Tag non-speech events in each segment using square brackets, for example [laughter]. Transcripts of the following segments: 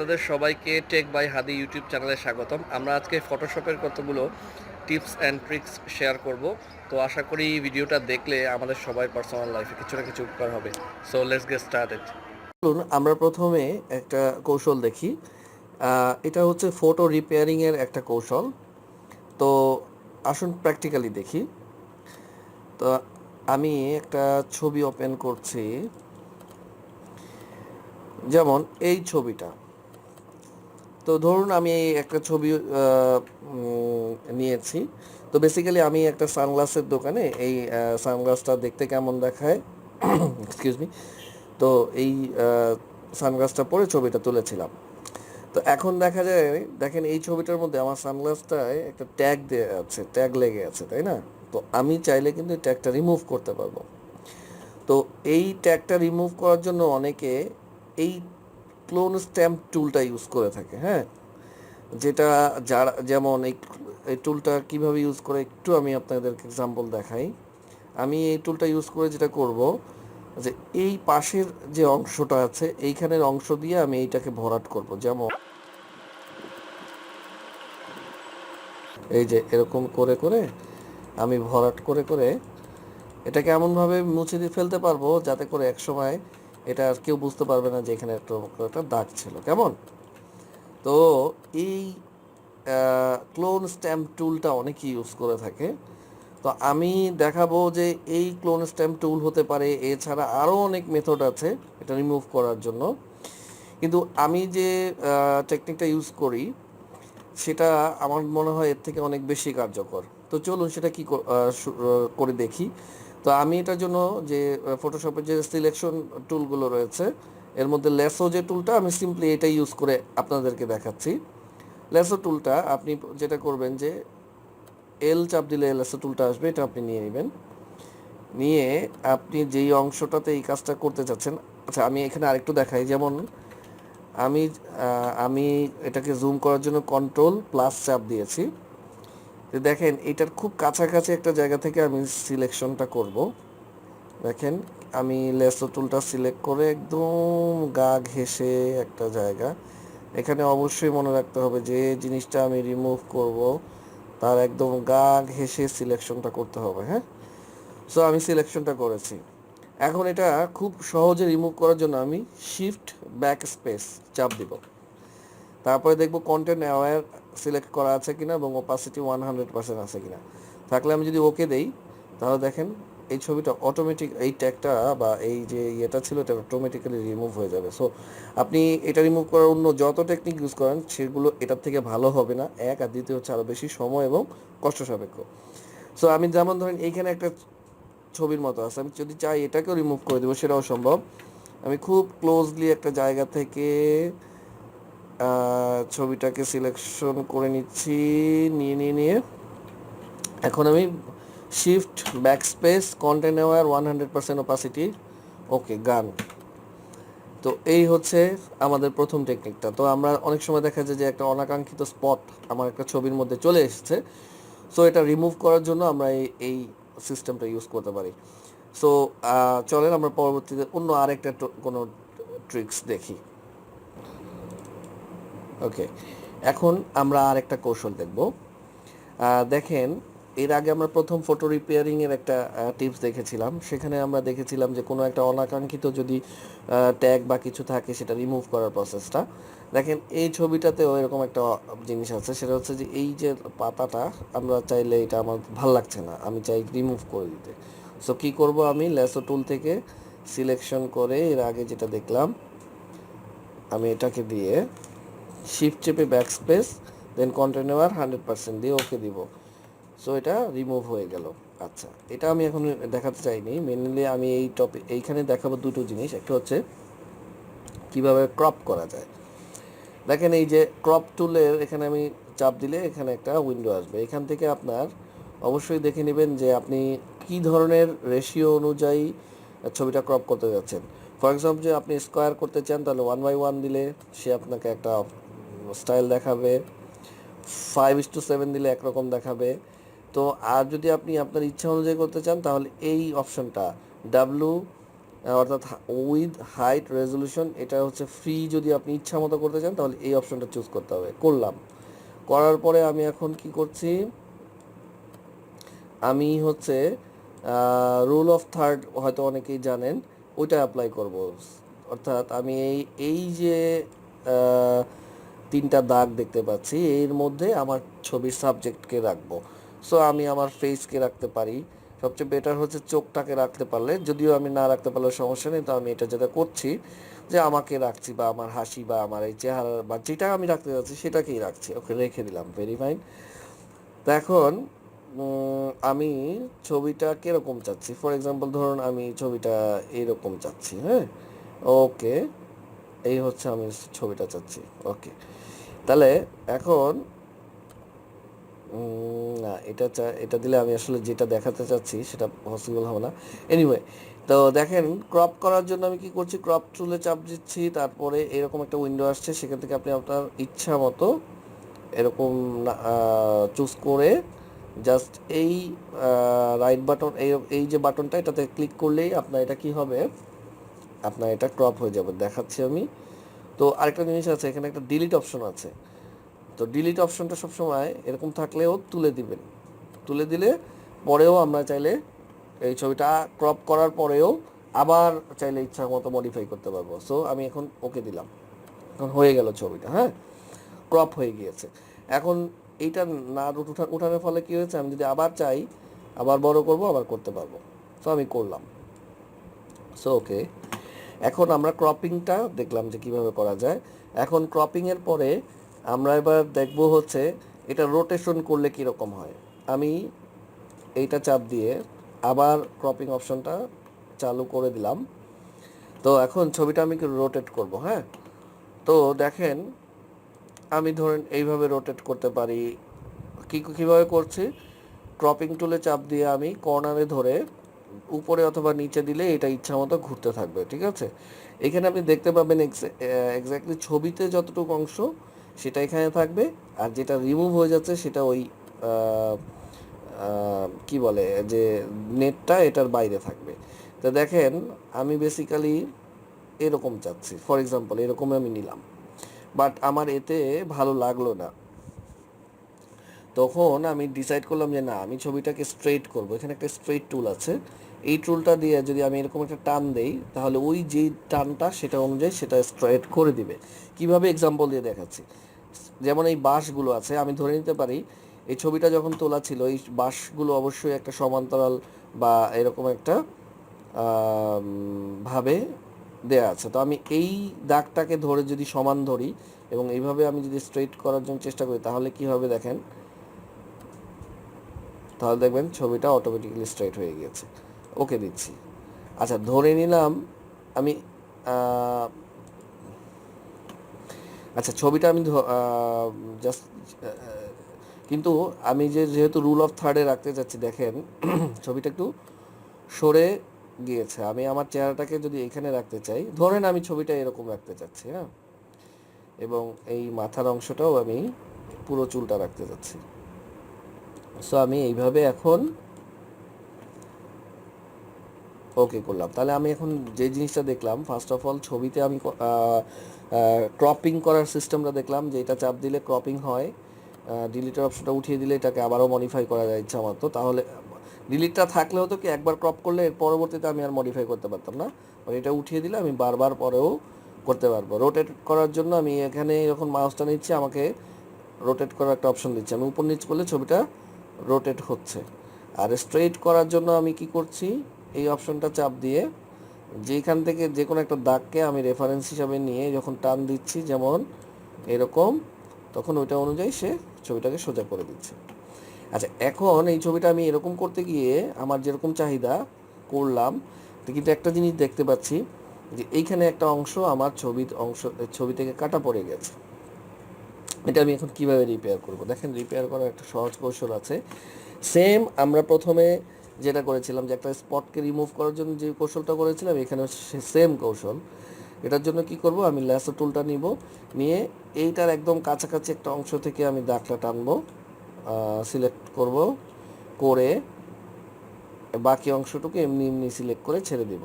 আপনাদের সবাইকে take by Hadi YouTube চ্যানেলে স্বাগতম। আমরা আজকে ফটোশপের কতগুলো টিপস অ্যান্ড ট্রিক্স শেয়ার করব। তো আশা করি ভিডিওটা দেখলে আমাদের সবাই পার্সোনাল লাইফে কিছু না কিছু উপকার হবে। সো লেটস গেট স্টার্টেড চলুন, আমরা প্রথমে একটা কৌশল দেখি। এটা হচ্ছে ফটো রিপেয়ারিংয়ের একটা কৌশল। তো আসুন প্র্যাকটিক্যালি দেখি। তো আমি একটা ছবি ওপেন করছি। যেমন এই ছবিটা। তো ধরুন আমি একটা ছবি নিয়েছি। তো বেসিক্যালি আমি একটা সানগ্লাসের দোকানে এই সানগ্লাসটা দেখতে কেমন দেখায় [coughs] এক্সকিউজ মি তো এই সানগ্লাসটা পরে ছবিটা তুলেছিলাম। তো এখন দেখা যায়, দেখেন এই ছবিটার মধ্যে আমার সানগ্লাসটায় একটা ট্যাগ দেওয়া আছে ট্যাগ লেগে আছে, তাই না? তো আমি চাইলে কিন্তু এই ট্যাগটা রিমুভ করতে পারব। তো এই ট্যাগটা রিমুভ করার জন্য অনেকে এই ক্লোন স্ট্যাম্প টুলটা ইউজ করে থাকে হ্যাঁ? যেটা যারা, যেমন এই এই টুলটা কীভাবে ইউজ করে, একটু আমি আপনাদেরকে এক্সাম্পল দেখাই। আমি এই টুলটা ইউজ করে যেটা করব, যে এই পাশের যে অংশটা আছে, এইখানের অংশ দিয়ে আমি এইটাকে ভরাট করব, যেমন এই যে এরকম করে করে আমি ভরাট করে করে এটাকে এমনভাবে মুছে দিয়ে ফেলতে পারব, যাতে করে এক সময় এটা আর কেউ বুঝতে পারবে না যে এখানে একটা দাগ ছিল। কেমন? তো এই ক্লোন স্ট্যাম্প টুলটা অনেকেই ইউজ করে থাকে। তো আমি দেখাবো যে এই ক্লোন স্ট্যাম্প টুল হতে পারে। এছাড়া আরও অনেক মেথড আছে এটা রিমুভ করার জন্য। কিন্তু আমি যে টেকনিকটা ইউজ করি, সেটা আমার মনে হয় এর থেকে অনেক বেশি কার্যকর। তো চলুন সেটা কি করে দেখি। তো আমি এটার জন্য যে ফটোশপের যে সিলেকশন টুলগুলো রয়েছে, এর মধ্যে লেসো যে টুলটা আমি সিম্পলি এটা ইউজ করে আপনাদেরকে দেখাচ্ছি। লেসো টুলটা আপনি যেটা করবেন যে এল চাপ দিলে লেসো টুলটা আসবে, এটা আপনি নিয়ে নেবেন। নিয়ে আপনি যেই অংশটাতে এই কাজটা করতে চাচ্ছেন আচ্ছা আমি এখানে আরেকটু দেখাই। যেমন আমি আমি এটাকে জুম করার জন্য কন্ট্রোল প্লাস চাপ দিয়েছি। তো দেখেন, এটার খুব কাছাকাছি একটা জায়গা থেকে আমি সিলেকশনটা করব। দেখেন, আমি লেসো টুলটা সিলেক্ট করে একদম গা ঘেসে একটা জায়গা। এখানে অবশ্যই মনে রাখতে হবে যে জিনিসটা আমি রিমুভ করব, তার একদম গা ঘেঁষে সিলেকশনটা করতে হবে হ্যাঁ? সো আমি সিলেকশনটা করেছি। এখন এটা খুব সহজে রিমুভ করার জন্য আমি শিফট ব্যাক স্পেস চাপ দিব। তারপরে দেখব কন্টেন্ট অ্যাওয়ার সিলেক্ট করা আছে কিনা এবং ওপাসিটি ওয়ান হান্ড্রেড পার্সেন্ট আছে কিনা। থাকলে আমি যদি ওকে দেই, তাহলে দেখেন এই ছবিটা অটোমেটিক এই ট্যাগটা বা এই যে ইয়েটা ছিল, এটা অটোমেটিক্যালি রিমুভ হয়ে যাবে। সো আপনি এটা রিমুভ করার অন্য যত টেকনিক ইউজ করেন, সেগুলো এটার থেকে ভালো হবে না। এক, আর দ্বিতীয় হচ্ছে আরও বেশি সময় এবং কষ্ট সাপেক্ষ। সো আমি যেমন ধরেন এইখানে একটা ছবির মতো আছে, আমি যদি চাই এটাকেও রিমুভ করে দেবো, সেটাও সম্ভব। আমি খুব ক্লোজলি একটা জায়গা থেকে ছবিটাকে সিলেকশন করে নিচ্ছি। নিয়ে নিয়ে নিয়ে। এখন আমি শিফট ব্যাক স্পেস কন্টেন্ট নেওয়ার one hundred percent opacity okay গান তো এই হচ্ছে আমাদের প্রথম টেকনিকটা তো আমরা অনেক সময় দেখা যায় যে একটা অনাকাঙ্ক্ষিত স্পট আমার একটা ছবির মধ্যে চলে এসেছে। সো এটা রিমুভ করার জন্য আমরা এই এই সিস্টেমটা ইউজ করতে পারি। সো চলেন আমরা পরবর্তীতে অন্য আরেকটা কোনো ট্রিক্স দেখি। ওকে এখন আমরা আরেকটা কৌশল দেখব। দেখেন, এর আগে আমরা প্রথম ফটো রিপেয়ারিং এর একটা টিপস দেখেছিলাম। সেখানে আমরা দেখেছিলাম যে কোনো একটা অনাকাঙ্ক্ষিত যদি ট্যাগ বা কিছু থাকে, সেটা রিমুভ করার প্রসেসটা দেখেন, এই ছবিটাতেও এরকম একটা জিনিস আছে। সেটা হচ্ছে যে এই যে পাতাটা, আমরা চাইলে এটা আমার ভালো লাগছে না। আমি চাই রিমুভ করে দিতে। সো কি করব আমি? লেসো টুল থেকে সিলেকশন করে এর আগে যেটা দেখলাম, আমি এটাকে দিয়ে শিফট চেপে ব্যাক স্পেস দেন কন্টিনিউয়ার হান্ড্রেড পার্সেন্ট দিয়ে ওকে দিব। সো এটা রিমুভ হয়ে গেল। আচ্ছা এটা আমি এখন দেখাতে চাইনি। মেনলি আমি এই টপিক এইখানে দেখাবো দুটো জিনিস। একটা হচ্ছে কীভাবে ক্রপ করা যায়। দেখেন এই যে ক্রপ টুলের এখানে আমি চাপ দিলে এখানে একটা উইন্ডো আসবে। এখান থেকে আপনার অবশ্যই দেখে নেবেন যে আপনি কি ধরনের রেশিও অনুযায়ী ছবিটা ক্রপ করতে যাচ্ছেন। ফর এক্সাম্পল যে আপনি স্কোয়ার করতে চান, তাহলে ওয়ান বাই ওয়ান দিলে সে আপনাকে একটা স্টাইল দেখাবে। ফাইভ ইস টু সেভেন দিলে একরকম দেখাবে। তো আর যদি আপনি আপনার ইচ্ছা অনুযায়ী করতে চান, তাহলে এই অপশনটা ডাব্লু অর্থাৎ উইথ হাইট রেজলিউশন এটা হচ্ছে ফ্রি যদি আপনি ইচ্ছা মতো করতে চান, তাহলে এই অপশনটা চুজ করতে হবে। করলাম। করার পরে আমি এখন কি করছি? আমি হচ্ছে রুল অফ থার্ড হয়তো অনেকেই জানেন, ওইটা অ্যাপ্লাই করব। অর্থাৎ আমি এই এই যে তিনটা দাগ দেখতে পাচ্ছি, এর মধ্যে আমার ছবির সাবজেক্টকে রাখব। সো আমি আমার ফেসকে রাখতে পারি। সবচেয়ে বেটার হচ্ছে চোখটাকে রাখতে পারলে। যদিও আমি না রাখতে পারলে সমস্যা নেই, তো আমি এটা যেটা করছি যে আমাকে রাখছি বা আমার হাসি বা আমার এই চেহারা বা যেটা আমি রাখতে যাচ্ছি সেটাকেই রাখছি। ওকে, রেখে দিলাম ভেরি ফাইন তো এখন আমি ছবিটা কীরকম চাচ্ছি? ফর এক্সাম্পল ধরুন আমি ছবিটা এরকম চাচ্ছি হ্যাঁ? ওকে এই হচ্ছে আমি ছবিটা চাচ্ছি ওকে তাহলে এখন না, এটা এটা দিলে আমি আসলে যেটা দেখাতে চাচ্ছি সেটা পসিবল হবে না। এনিওয়ে তো দেখেন ক্রপ করার জন্য আমি কি করছি? ক্রপ টুলে চাপ দিচ্ছি, তারপরে এরকম একটা উইন্ডো আসছে, সেখান থেকে আপনি আপনার ইচ্ছা মতো এরকম চুজ করে জাস্ট এই রাইট বাটন এই এই যে বাটনটা এটাতে ক্লিক করলেই আপনার এটা কি হবে? আপনার এটা ক্রপ হয়ে যাবে, দেখাচ্ছি আমি। তো আরেকটা জিনিস আছে, এখানে একটা ডিলিট অপশন আছে। তো ডিলিট অপশনটা সবসময় এরকম থাকলেও তুলে দিবেন। তুলে দিলে পরেও আমরা চাইলে এই ছবিটা ক্রপ করার পরেও আবার চাইলে ইচ্ছা মতো মডিফাই করতে পারব। সো আমি এখন ওকে দিলাম। এখন হয়ে গেল ছবিটা হ্যাঁ? ক্রপ হয়ে গিয়েছে। এখন এইটা না উঠা উঠানোর ফলে কী হয়েছে? আমি যদি আবার চাই, আবার বড় করব, আবার করতে পারব। সো আমি করলাম। সো ওকে এখন আমরা ক্রপিংটা দেখলাম যে কীভাবে করা যায়। এখন ক্রপিংয়ের পরে আমরা এবার দেখব হচ্ছে এটা রোটেশন করলে কীরকম হয়। আমি এইটা চাপ দিয়ে আবার ক্রপিং অপশনটা চালু করে দিলাম। তো এখন ছবিটা আমি রোটেট করব হ্যাঁ? তো দেখেন, আমি ধরেন এইভাবে রোটেট করতে পারি। কি, কীভাবে করছি? ক্রপিং টুলে চাপ দিয়ে আমি কর্নারে ধরে উপরে অথবা নিচে দিলে এটা ইচ্ছা মতো ঘুরতে থাকবে, ঠিক আছে? এখানে আপনি দেখতে পাবেন এক্স্যাক্টলি ছবিতে যতটুকু অংশ সেটা এখানে থাকবে, আর যেটা রিমুভ হয়ে যাচ্ছে সেটা ওই কি বলে, যে নেটটা এটার বাইরে থাকবে। তো দেখেন, আমি বেসিক্যালি এরকম চাচ্ছি ফর এক্সাম্পল এরকম আমি নিলাম। বাট আমার এতে ভালো লাগল না। তখন আমি ডিসাইড করলাম যে না, আমি ছবিটাকে স্ট্রেট করব। এখানে একটা স্ট্রেট টুল আছে। এই টুলটা দিয়ে যদি আমি এরকম একটা টান দেই, তাহলে ওই যেই টানটা সেটা অনুযায়ী সেটা স্ট্রেট করে দিবে। কীভাবে এক্সাম্পল দিয়ে দেখাচ্ছি? যেমন এই বাঁশগুলো আছে, আমি ধরে নিতে পারি, এই ছবিটা যখন তোলা ছিল, এই বাঁশগুলো অবশ্যই একটা সমান্তরাল বা এরকম একটা ভাবে দেয়া আছে। তো আমি এই দাগটাকে ধরে যদি সমান ধরি এবং এইভাবে আমি যদি স্ট্রেট করার জন্য চেষ্টা করি, তাহলে কি হবে দেখেন? তাহলে দেখবেন ছবিটা অটোমেটিক্যালি স্ট্রেট হয়ে গিয়েছে। ওকে দিচ্ছি। আচ্ছা ধরে নিলাম আমি আচ্ছা ছবিটা আমি জাস্ট কিন্তু আমি যে, যেহেতু রুল অফ থার্ডে রাখতে চাচ্ছি, দেখেন, [clears throat] ছবিটা একটু সরে গিয়েছে। আমি আমার চেহারাটাকে যদি এখানে রাখতে চাই, ধরেন আমি ছবিটা এরকম রাখতে চাচ্ছি হ্যাঁ? এবং এই মাথার অংশটাও আমি পুরো চুলটা রাখতে চাচ্ছি। সো আমি এইভাবে এখন ওকে করলাম। তাহলে আমি এখন যে জিনিসটা দেখলাম ফার্স্ট অফ অল ছবিতে আমি ক্রপিং করার সিস্টেমটা দেখলাম যে এটা চাপ দিলে ক্রপিং হয়। ডিলিটের অপশনটা উঠিয়ে দিলে এটাকে আবারও মডিফাই করা যায় ইচ্ছা মতো। তাহলে ডিলিটটা থাকলে হতো কি একবার ক্রপ করলে এর পরবর্তীতে আমি আর মডিফাই করতে পারতাম না? এটা উঠিয়ে দিলে আমি বারবার পরেও করতে পারব। রোটেট করার জন্য আমি এখানে যখন মাউসটা নিচ্ছি, আমাকে রোটেট করার একটা অপশন দিচ্ছে। আমি উপর নিচ করলে ছবিটা রোটেট হচ্ছে। আর স্ট্রেট করার জন্য আমি কি করছি? এই অপশনটা চাপ দিয়ে যেখান থেকে যে কোনো একটা দাগকে আমি রেফারেন্স হিসাবে নিয়ে যখন টান দিচ্ছি যেমন এরকম, তখন ওইটা অনুযায়ী সে ছবিটাকে সোজা করে দিচ্ছে। আচ্ছা এখন এই ছবিটা আমি এরকম করতে গিয়ে আমার যেরকম চাহিদা করলাম, কিন্তু একটা জিনিস দেখতে পাচ্ছি যে এইখানে একটা অংশ আমার ছবি অংশ, ছবি থেকে কাটা পড়ে গেছে। এটা আমি এখন কীভাবে রিপেয়ার করব? দেখেন রিপেয়ার করার একটা সহজ কৌশল আছে। সেম আমরা প্রথমে যেটা করেছিলাম যে একটা স্পটকে রিমুভ করার জন্য যে কৌশলটা করেছিলাম, এখানে সেম কৌশল। এটার জন্য কি করব? আমি ল্যাসো টুলটা নিব। নিয়ে এইটার একদম কাছাকাছি একটা অংশ থেকে আমি দাগটা টানবো সিলেক্ট করব, করে বাকি অংশটুকু এমনি এমনি সিলেক্ট করে ছেড়ে দেব।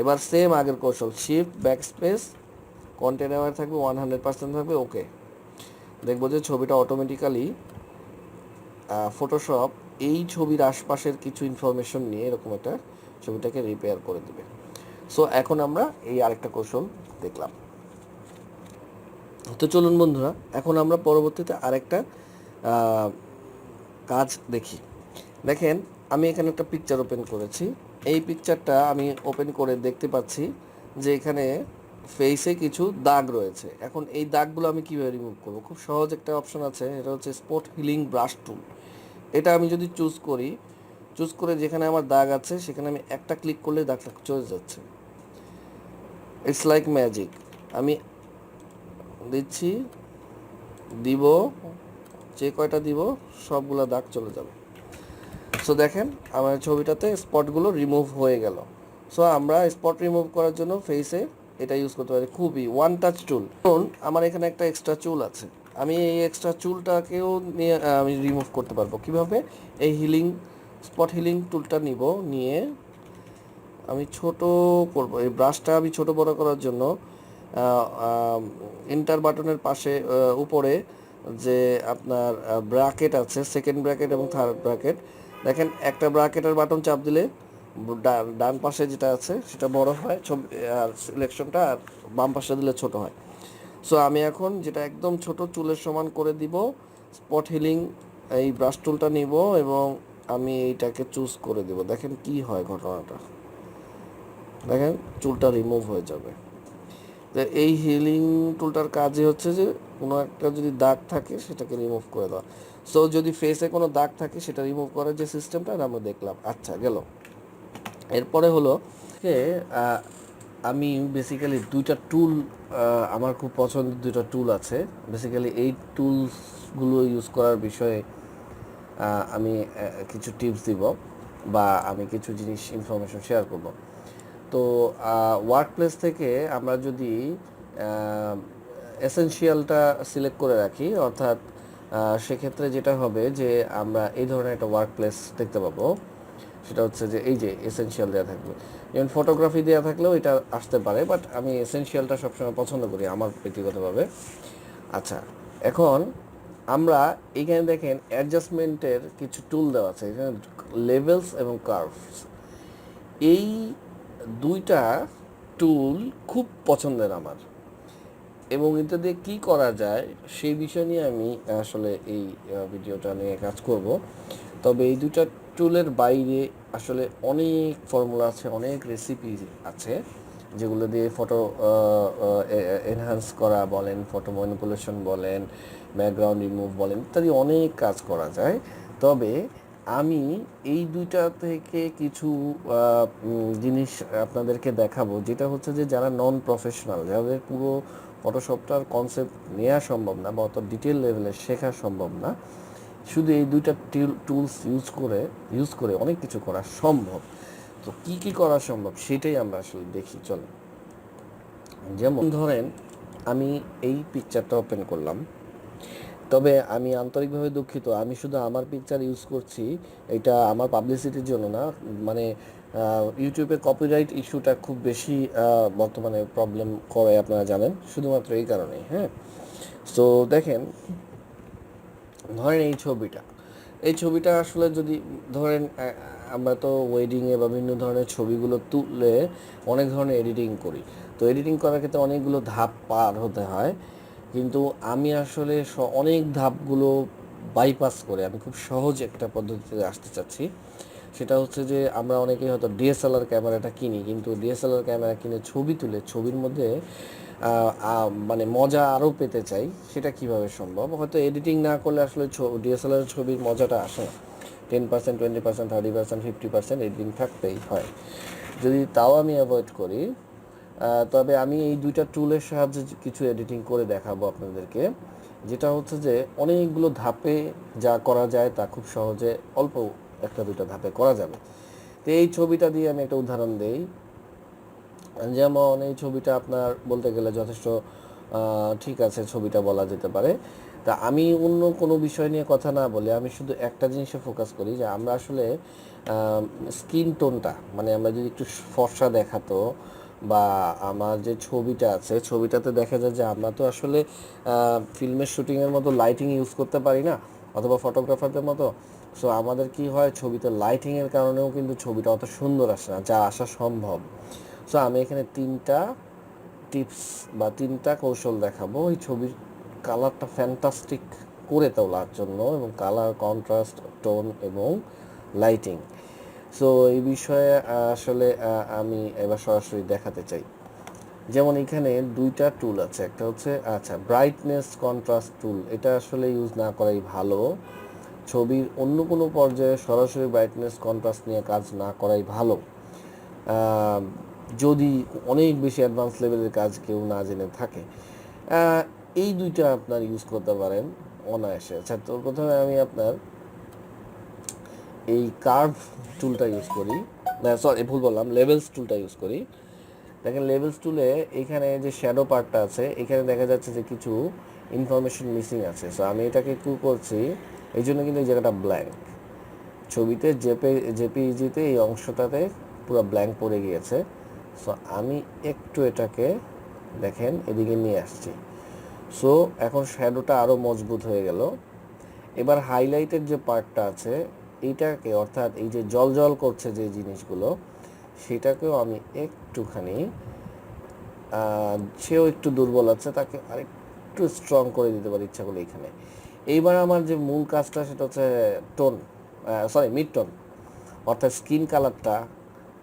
এবার সেম আগের কৌশল shift back space content aware থাকবে ওয়ান হান্ড্রেড পার্সেন্ট থাকবে ওকে দেখব যে ছবিটা অটোমেটিক্যালি ফটোশপ এই ছবির আশপাশের কিছু ইনফরমেশন নিয়ে এরকম একটা ছবিটাকে রিপেয়ার করে দেবে। সো এখন আমরা এই আরেকটা কৌশল দেখলাম। তো চলুন বন্ধুরা, এখন আমরা পরবর্তীতে আরেকটা কাজ দেখি। দেখেন, আমি এখানে একটা পিকচার ওপেন করেছি। এই পিকচারটা আমি ওপেন করে দেখতে পাচ্ছি যে এখানে ফেসে কিছু দাগ রয়েছে। এখন এই দাগগুলো আমি কীভাবে রিমুভ করব? খুব সহজ একটা অপশন আছে, এটা হচ্ছে স্পট হিলিং ব্রাশ টুল এটা আমি যদি চুজ করি চুজ করে যেখানে আমার দাগ আছে, সেখানে আমি একটা ক্লিক করলে দাগটা চলে যাচ্ছে। ইটস লাইক ম্যাজিক আমি দিচ্ছি, দিব, যে কয়টা দিব, সবগুলো দাগ চলে যাবে। সো দেখেন, আমার ছবিটাতে স্পটগুলো রিমুভ হয়ে গেল। সো আমরা স্পট রিমুভ করার জন্য ফেসে এটা ইউজ করতে পারি। খুবই ওয়ান টাচ চুল। আমার এখানে একটা এক্সট্রা চুল আছে। আমি এই এক্সট্রা চুলটাকেও নিয়ে আমি রিমুভ করতে পারব। কীভাবে? এই হিলিং স্পট হিলিং টুলটা নিব, নিয়ে আমি ছোট করব। এই ব্রাশটা আমি ছোট বড় করার জন্য ইন্টার বাটনের পাশে উপরে যে আপনার ব্র্যাকেট আছে সেকেন্ড ব্র্যাকেট এবং থার্ড ব্র্যাকেট দেখেন, একটা ব্র্যাকেটের বাটন চাপ দিলে ডান পাশে যেটা আছে, সেটা বড় হয়, ছবি, আর সিলেকশনটা আর বাম পাশে দিলে ছোট হয়। সো আমি এখন যেটা একদম ছোট চুলের সমান করে দিব স্পট হিলিং এই ব্রাশ টুলটা নিব এবং আমি এইটাকে চুজ করে দেব। দেখেন কি হয় ঘটনাটা। দেখেন, চুলটা রিমুভ হয়ে যাবে। এই হিলিং টুলটার কাজই হচ্ছে যে, কোনো একটা যদি দাগ থাকে, সেটাকে রিমুভ করে দেওয়া। সো যদি ফেসে কোনো দাগ থাকে, সেটা রিমুভ করার যে সিস্টেমটা আমরা দেখলাম। আচ্ছা গেল। এরপরে হলো যে আমি বেসিক্যালি দুইটা টুল আমার খুব পছন্দের দুইটা টুল আছে। বেসিক্যালি এই টুলসগুলো ইউজ করার বিষয়ে আমি কিছু টিপস দিব বা আমি কিছু জিনিস ইনফরমেশন শেয়ার করব। তো ওয়ার্ক প্লেস থেকে আমরা যদি এসেনশিয়ালটা সিলেক্ট করে রাখি, অর্থাৎ সেক্ষেত্রে যেটা হবে যে, আমরা এই ধরনের একটা ওয়ার্ক প্লেস দেখতে পাবো। সেটা হচ্ছে যে এই যে এসেনশিয়াল দেওয়া থাকবে। যেমন ফটোগ্রাফি দেওয়া থাকলেও এটা আসতে পারে বাট আমি এসেনশিয়ালটা সবসময় পছন্দ করি আমার ব্যক্তিগতভাবে। আচ্ছা এখন আমরা এখানে দেখেন অ্যাডজাস্টমেন্টের কিছু টুল দেওয়া আছে, এখানে লেভেলস এবং কার্ভস এই দুইটা টুল খুব পছন্দের আমার। এবং এটা দিয়ে কী করা যায় সেই বিষয় নিয়ে আমি আসলে এই ভিডিওটা নিয়ে কাজ করব। তবে এই দুইটা টুলের বাইরে আসলে অনেক ফর্মুলা আছে, অনেক রেসিপি আছে যেগুলো দিয়ে ফটো এনহান্স করা বলেন ফটো ম্যানিপুলেশন বলেন ব্যাকগ্রাউন্ড রিমুভ বলেন ইত্যাদি অনেক কাজ করা যায়। তবে আমি এই দুইটা থেকে কিছু জিনিস আপনাদেরকে দেখাবো যেটা হচ্ছে যে যারা নন প্রফেশনাল যাদের পুরো ফটোশপটার কনসেপ্ট নেওয়া সম্ভব না বা অত ডিটেল লেভেলে শেখা সম্ভব না শুধু এই দুইটা টুলস ইউজ করে ইউজ করে অনেক কিছু করা সম্ভব। তো কি কি করা সম্ভব সেটাই আমরা আসলে দেখি, চলো। যেমন ধরেন, আমি এই পিকচারটা ওপেন করলাম। তবে আমি আন্তরিকভাবে দুঃখিত, আমি শুধু আমার পিকচার ইউজ করছি, এটা আমার পাবলিসিটির জন্য না। মানে ইউটিউবে কপিরাইট ইস্যুটা খুব বেশি বর্তমানে প্রবলেম করে, আপনারা জানেন। শুধুমাত্র এই কারণেই হ্যাঁ? তো দেখেন ধরেন এই ছবিটা। এই ছবিটা আসলে যদি ধরেন আমরা তো ওয়েডিংয়ে বা বিভিন্ন ধরনের ছবিগুলো তুললে অনেক ধরনের এডিটিং করি। তো এডিটিং করার ক্ষেত্রে অনেকগুলো ধাপ পার হতে হয়। কিন্তু আমি আসলে অনেক ধাপগুলো বাইপাস করে আমি খুব সহজ একটা পদ্ধতিতে আসতে চাচ্ছি। সেটা হচ্ছে যে, আমরা অনেকেই হয়তো ডিএসএলআর ক্যামেরাটা কিনি, কিন্তু ডিএসএলআর ক্যামেরা কিনে ছবি তুলে, ছবির মধ্যে মানে মজা আরও পেতে চাই, সেটা কীভাবে সম্ভব? হয়তো এডিটিং না করলে আসলে ডিএসএলআর ছবির মজাটা আসে না। Ten percent twenty percent thirty percent fifty percent editing থাকতেই হয়। যদি তাও আমি অ্যাভয়েড করি তবে আমি এই দুইটা টুলের সাহায্যে কিছু এডিটিং করে দেখাবো আপনাদেরকে। যেটা হচ্ছে যে, অনেকগুলো ধাপে যা করা যায় তা খুব সহজে অল্প একটা দুইটা ধাপে করা যাবে। তো এই ছবিটা দিয়ে আমি একটা উদাহরণ দেই। যেমন এই ছবিটা আপনার বলতে গেলে যথেষ্ট ঠিক আছে ছবিটা বলা যেতে পারে। তা আমি অন্য কোনো বিষয় নিয়ে কথা না বলে আমি শুধু একটা জিনিসে ফোকাস করি যে আমরা আসলে স্কিন টোনটা মানে আমরা যদি একটু ফর্সা দেখাতো বা আমার যে ছবিটা আছে, ছবিটাতে দেখা যায় যে আমরা তো আসলে ফিল্মের শুটিংয়ের মতো লাইটিং ইউজ করতে পারি না, অথবা ফটোগ্রাফারদের মতো। সো আমাদের কি হয়, ছবিতে লাইটিংয়ের কারণেও কিন্তু ছবিটা অত সুন্দর আসে না, যা আসা সম্ভব। সো আমি এখানে তিনটা টিপস বা তিনটা কৌশল দেখাবো। এই ছবির কালারটা ফ্যান্টাস্টিক করে তোলার জন্য এবং কালার কন্ট্রাস্ট টোন এবং লাইটিং সো এই বিষয়ে আসলে আমি এবার সরাসরি দেখাতে চাই। যেমন এখানে দুইটা টুল আছে। একটা হচ্ছে আচ্ছা ব্রাইটনেস কন্ট্রাস্ট টুল এটা আসলে ইউজ না করাই ভালো। ছবির অন্য কোনো পর্যায়ে সরাসরি ব্রাইটনেস কন্ট্রাস্ট নিয়ে কাজ না করাই ভালো। যদি অনেক বেশি অ্যাডভান্স লেভেলের কাজ কেউ না জেনে থাকে এই দুইটা আপনার ইউজ করতে পারেন অনায়াসে। আচ্ছা তো প্রথমে আমি আপনার এই কার্ভ টুলটা ইউজ করি। না সরি ভুল বললাম লেভেলস টুলটা ইউজ করি। দেখেন লেভেলস টুলে এখানে যে শ্যাডো পার্টটা আছে, এখানে দেখা যাচ্ছে যে কিছু ইনফরমেশন মিসিং আছে। সো আমি এটাকে কি করছি, এই জন্য কিন্তু এই জায়গাটা ব্ল্যাঙ্ক ছবিতে জেপে জেপিইজিতে এই অংশটাতে পুরো ব্ল্যাঙ্ক পড়ে গিয়েছে। সো আমি একটু এটাকে দেখেন, এদিকে নিয়ে আসছি। সো এখন শ্যাডোটা আরও মজবুত হয়ে গেল। এবার হাইলাইটের যে পার্টটা আছে এইটাকে অর্থাৎ এই যে জল জল করছে যে জিনিসগুলো, সেটাকেও আমি একটুখানি সেও একটু দুর্বল আছে, তাকে আরেকটু স্ট্রং করে দিতে পারি ইচ্ছা করলে এখানে। এইবার আমার যে মূল কাজটা সেটা হচ্ছে টোন সরি মিড টোন অর্থাৎ স্কিন কালারটা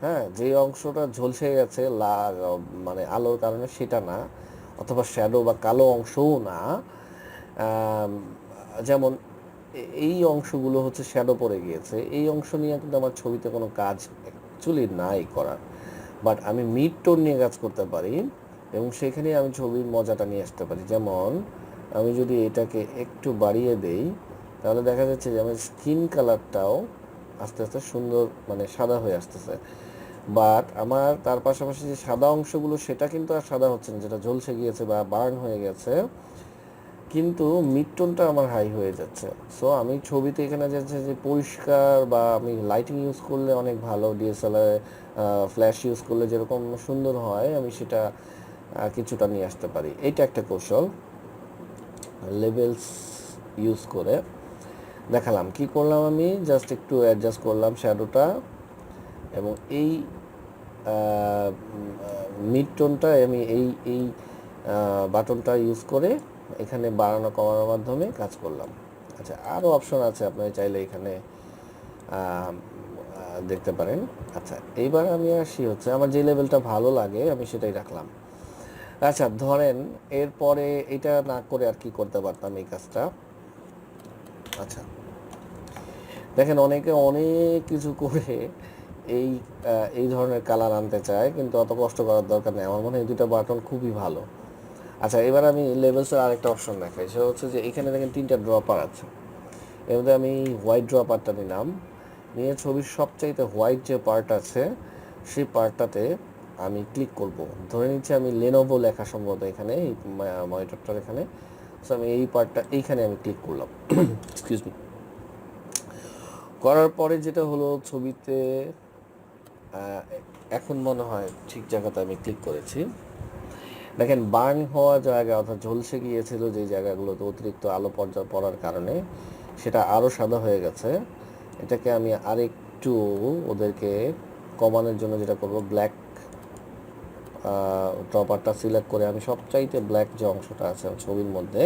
হ্যাঁ যে অংশটা ঝলসে গেছে লাল মানে আলোর কারণে সেটা না, অথবা শ্যাডো বা কালো অংশও না যেমন এই অংশগুলো হচ্ছে শ্যাডো পড়ে গিয়েছে। এই অংশ নিয়ে কিন্তু আমার ছবিতে কোনো কাজ অ্যাকচুয়ালি নাই করার। বাট আমি মিড টোন নিয়ে কাজ করতে পারি এবং সেখানে আমি ছবির মজাটা নিয়ে আসতে পারি। যেমন, আমি যদি এটাকে একটু বাড়িয়ে দেই, তাহলে দেখা যাচ্ছে যে আমার স্কিন কালারটাও আস্তে আস্তে সুন্দর মানে সাদা হয়ে আসতেছে। বাট আমার তার পাশাপাশি যে সাদা অংশগুলো, সেটা কিন্তু আর সাদা হচ্ছে না, যেটা ঝলসে গিয়েছে বা বার্ন হয়ে গেছে। কিন্তু মিড টোনটা আমার হাই হয়ে যাচ্ছে। সো আমি ছবিতে এখানে যাচ্ছে যে পরিষ্কার বা আমি লাইটিং ইউজ করলে অনেক ভালো ডিএসএলআর ফ্ল্যাশ ইউজ করলে যেরকম সুন্দর হয়, আমি সেটা কিছুটা নিয়ে আসতে পারি। এটা একটা কৌশল। লেভেলস ইউজ করে দেখালাম। কি করলাম আমি? জাস্ট একটু অ্যাডজাস্ট করলাম শ্যাডোটা এবং এই মিড টোনটা আমি এই এই বাটনটা ইউজ করে এখানে বাড়ানো, কমানোর মাধ্যমে কাজ করলাম। আচ্ছা আরও অপশন আছে, আপনারা চাইলে এখানে দেখতে পারেন। আচ্ছা এইবার আমি আসি হচ্ছে, আমার যে লেভেলটা ভালো লাগে, আমি সেটাই রাখলাম। আচ্ছা ধরেন এরপরে এটা না করে আর কি করতে পারতাম এই কাজটা। আচ্ছা দেখেন অনেকে অনেক কিছু করে এই এই ধরনের কালার আনতে চায়, কিন্তু অত কষ্ট করার দরকার নেই। আমার মনে হয় দুটো বাটন খুবই ভালো। আচ্ছা এবার আমি লেভেলসের আরেকটা অপশন দেখাই। সেটা হচ্ছে যে এখানে দেখেন তিনটা ড্রপার আছে। এর মধ্যে আমি হোয়াইট ড্রপারটা নিলাম। নিয়ে ছবির সবচাইতে হোয়াইট যে পার্ট আছে, সেই পার্টটাতে আমি ক্লিক করব। ধরে নিচ্ছি আমি লেনোভো লেখা সম্ভবত এখানে, এই মনিটরটার এখানে। সো আমি এই পার্টটা এইখানে আমি ক্লিক করলাম। [coughs] এক্সকিউজ মি করার পরে যেটা হলো ছবিতে এখন মনে হয় ঠিক জায়গাতে আমি ক্লিক করেছি। দেখেন বার্ন হওয়া জায়গা অর্থাৎ ঝলসে গিয়েছিল যে জায়গাগুলোতে অতিরিক্ত আলো পর্যা পড়ার কারণে, সেটা আরও সাদা হয়ে গেছে। এটাকে আমি আরেকটু ওদেরকে কমানোর জন্য যেটা করব ব্ল্যাক টপারটা সিলেক্ট করে আমি সবচাইতে ব্ল্যাক যে অংশটা আছে ছবির মধ্যে,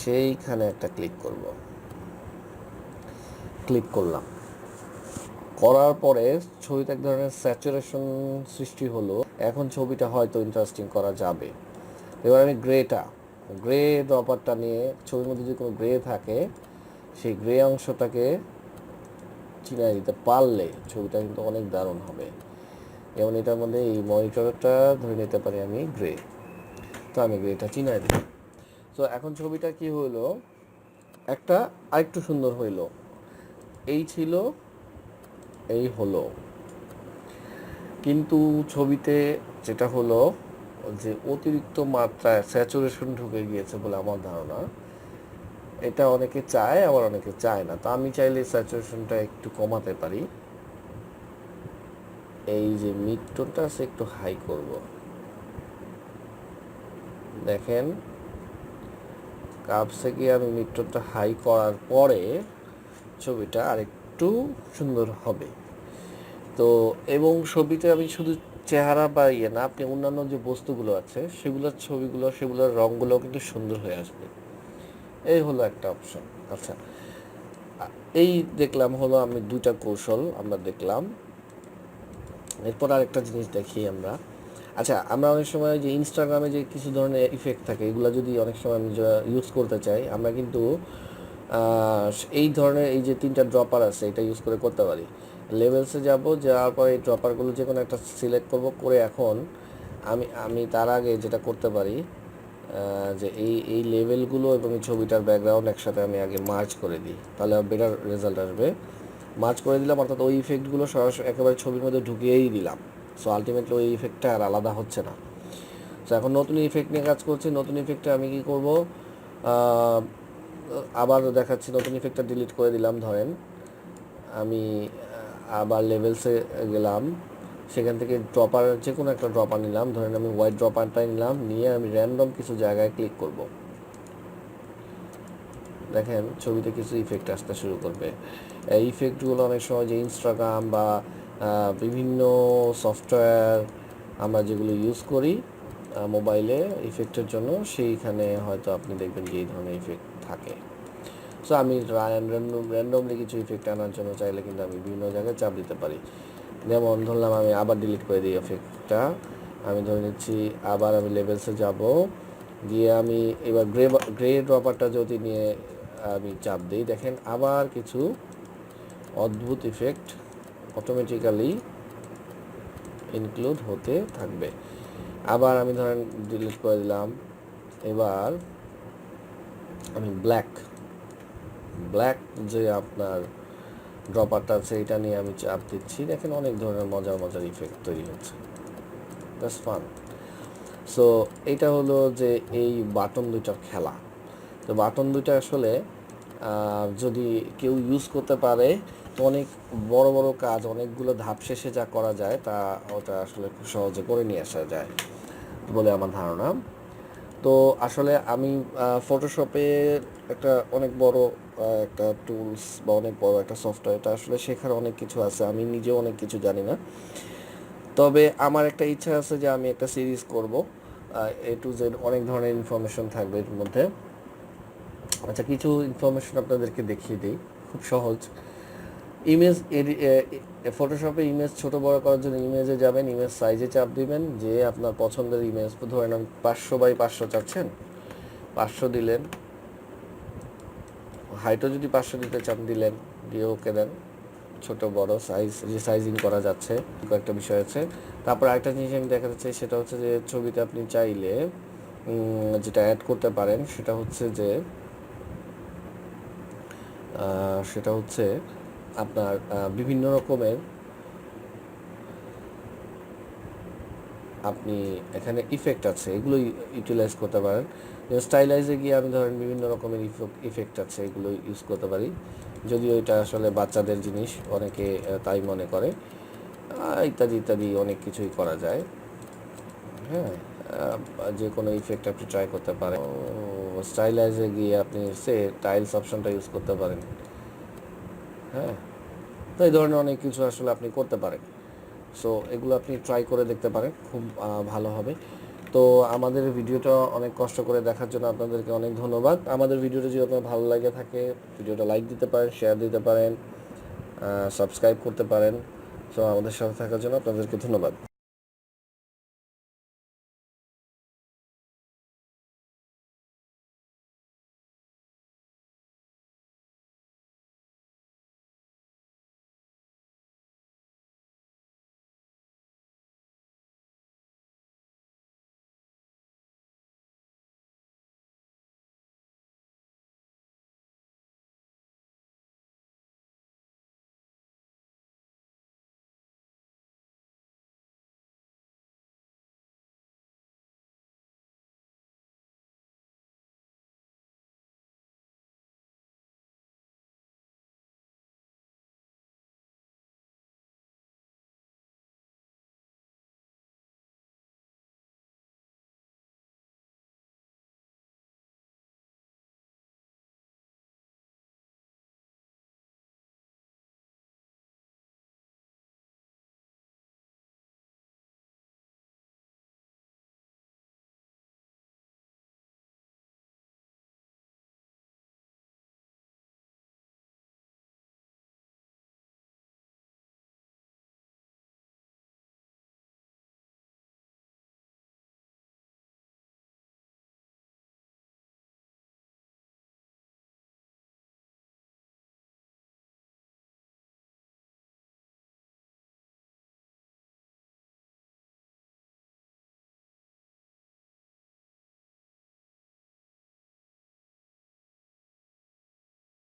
সেইখানে একটা ক্লিক করব। ক্লিক করলাম। করার পরে ছবিতে এক ধরনের স্যাচুরেশন সৃষ্টি হলো। এখন ছবিটা হয়তো ইন্টারেস্টিং করা যাবে। এবার আমি গ্রেটা গ্রে ড্রপারটা নিয়ে ছবির মধ্যে যদি কোনো গ্রে থাকে, সেই গ্রে অংশটাকে চিনাই দিতে পারলে ছবিটা কিন্তু অনেক দারুণ হবে। যেমন এটার মধ্যে এই মনিটরটা ধরে নিতে পারি আমি গ্রে তো আমি গ্রেটা চিনাই দিই তো এখন ছবিটা কি হইল? একটা আরেকটু সুন্দর হইল। এই ছিল এই হলো। কিন্তু ছবিতে যেটা হলো যে অতিরিক্ত মাত্রায় স্যাচুরেশন ঢুকে গিয়েছে বলে আমার ধারণা। এটা অনেকে চায়, আবার অনেকে চায় না। তো আমি চাইলে স্যাচুরেশনটা একটু কমাতে পারি। এই যে টোনটা আছে একটু হাই করব। দেখেন, কাপসে গিয়ে আমি টোনটা হাই করার পরে ছবিটা আরেকটু সুন্দর হবে। তো এবং ছবিতে আমি শুধু চেহারা বা ইয়ে না, আপনি অন্যান্য যে বস্তুগুলো আছে, সেগুলোর ছবিগুলো, সেগুলোর রঙগুলো কিন্তু সুন্দর হয়ে আসবে। এই হলো একটা অপশন আচ্ছা এই দেখলাম হলো আমি দুইটা কৌশল আমরা দেখলাম। এরপর আরেকটা জিনিস দেখি আমরা। আচ্ছা আমরা অনেক সময় যে ইনস্টাগ্রামে যে কিছু ধরনের ইফেক্ট থাকে, এগুলো যদি অনেক সময় আমি ইউজ করতে চাই, আমরা কিন্তু এই ধরনের এই যে তিনটা ড্রপার আছে, এটা ইউজ করে করতে পারি। লেভেলসে যাব, যাওয়ার পর এই ড্রপারগুলো যে কোনো একটা সিলেক্ট করব, করে এখন আমি আমি তার আগে যেটা করতে পারি যে এই এই লেভেলগুলো এবং এই ছবিটার ব্যাকগ্রাউন্ড একসাথে আমি আগে মার্চ করে দিই। তাহলে বেটার রেজাল্ট আসবে। মার্চ করে দিলাম, অর্থাৎ ওই ইফেক্টগুলো সরাসরি একেবারে ছবির মধ্যে ঢুকিয়েই দিলাম। সো আলটিমেটলি ওই ইফেক্টটা আর আলাদা হচ্ছে না। তো এখন নতুন ইফেক্ট নিয়ে কাজ করছি। নতুন ইফেক্টে আমি কি করব? আবার দেখাচ্ছি, নতুন ইফেক্টটা ডিলিট করে দিলাম, ধরেন। আমি আবার লেভেলসে গেলাম। সেখান থেকে ড্রপার যে কোনো একটা ড্রপার নিলাম। ধরেন আমি হোয়াইট ড্রপারটাই নিলাম, নিয়ে আমি র্যান্ডম কিছু জায়গায় ক্লিক করব। দেখেন, ছবিতে কিছু ইফেক্ট আসতে শুরু করবে। এই ইফেক্টগুলো অনেক সময় যে ইনস্টাগ্রাম বা বিভিন্ন সফটওয়্যার আমরা যেগুলো ইউজ করি মোবাইলে ইফেক্টের জন্য, সেইখানে হয়তো আপনি দেখবেন যে এই ধরনের ইফেক্ট থাকে। সো আমি র্যান্ডম র্যান্ডমলি কিছু ইফেক্ট আনার জন্য চাইলে কিন্তু আমি বিভিন্ন জায়গায় চাপ দিতে পারি। যেমন ধরলাম, আমি আবার ডিলিট করে দিই ইফেক্টটা আমি ধরে নিচ্ছি, আবার আমি লেভেলসে যাব। গিয়ে আমি এবার গ্রে গ্রে ড্রপারটা যদি নিয়ে আমি চাপ দিই, দেখেন আবার কিছু অদ্ভুত ইফেক্ট অটোমেটিক্যালি ইনক্লুড হতে থাকবে। আবার আমি ধরেন ডিলিট করে দিলাম। এবার আমি ব্ল্যাক ব্ল্যাক যে আপনার ড্রপারটা আছে, এটা নিয়ে আমি চাপ দিচ্ছি। দেখেন অনেক ধরনের মজার মজার ইফেক্ট তৈরি হচ্ছে। ফান সো এটা হলো যে এই বাটন দুইটার খেলা। তো বাটন দুইটা আসলে যদি কেউ ইউজ করতে পারে, তো অনেক বড় বড় কাজ, অনেকগুলো ধাপ শেষে যা করা যায়, তা ওটা আসলে খুব সহজে করে নিয়ে আসা যায় বলে আমার ধারণা। তো আসলে আমি ফটোশপে একটা অনেক বড় একটা টুলস বা অনেক বড় একটা সফটওয়্যার এটা আসলে শেখার অনেক কিছু আছে। আমি নিজেও অনেক কিছু জানি না। তবে আমার একটা ইচ্ছা আছে যে আমি একটা সিরিজ করব। এ টু জেড অনেক ধরনের ইনফরমেশন থাকবে এর মধ্যে। আচ্ছা কিছু ইনফরমেশন আপনাদেরকে দেখিয়ে দিই। খুব সহজ। ইমেজ ফটোশপে ইমেজ ছোট বড় করার জন্য ইমেজে যাবেন ইমেজ সাইজে চাপ দিবেন, যে আপনার পছন্দের ইমেজ ধরেন আপনি পাঁচশো বাই পাঁচশো চাচ্ছেন, পাঁচশো দিলেন হাইটও যদি পাঁচশো দিতে চান দিলেন, দিয়ে ওকে দেন, ছোট, বড় সাইজ যে সাইজিং করা যাচ্ছে, কয়েকটা বিষয় আছে। তারপর আরেকটা জিনিস আমি দেখাতে চাই, সেটা হচ্ছে যে ছবিতে আপনি চাইলে যেটা অ্যাড করতে পারেন, সেটা হচ্ছে যে সেটা হচ্ছে আপনার বিভিন্ন রকমের আপনি এখানে ইফেক্ট আছে এগুলো ইউটিলাইজ করতে পারেন। স্টাইলাইজে গিয়ে আমি ধরেন বিভিন্ন রকমের ইফেক্ট আছে, এগুলো ইউজ করতে পারি। যদিও এটা আসলে বাচ্চাদের জিনিস, অনেকে তাই মনে করে। ইত্যাদি ইত্যাদি অনেক কিছুই করা যায়। হ্যাঁ যে কোনো ইফেক্ট আপনি ট্রাই করতে পারেন। স্টাইলাইজে গিয়ে আপনি সে টাইলস অপশনটা ইউজ করতে পারেন। হ্যাঁ। তো এই ধরনের অনেক কিছু আসলে আপনি করতে পারেন। সো এগুলো আপনি ট্রাই করে দেখতে পারেন, খুব ভালো হবে। তো আমাদের ভিডিওটা অনেক কষ্ট করে দেখার জন্য আপনাদেরকে অনেক ধন্যবাদ। আমাদের ভিডিওটা যদি আপনার ভালো লাগে থাকে, ভিডিওটা লাইক দিতে পারেন শেয়ার দিতে পারেন সাবস্ক্রাইব করতে পারেন। সো আমাদের সাথে থাকার জন্য আপনাদেরকে ধন্যবাদ।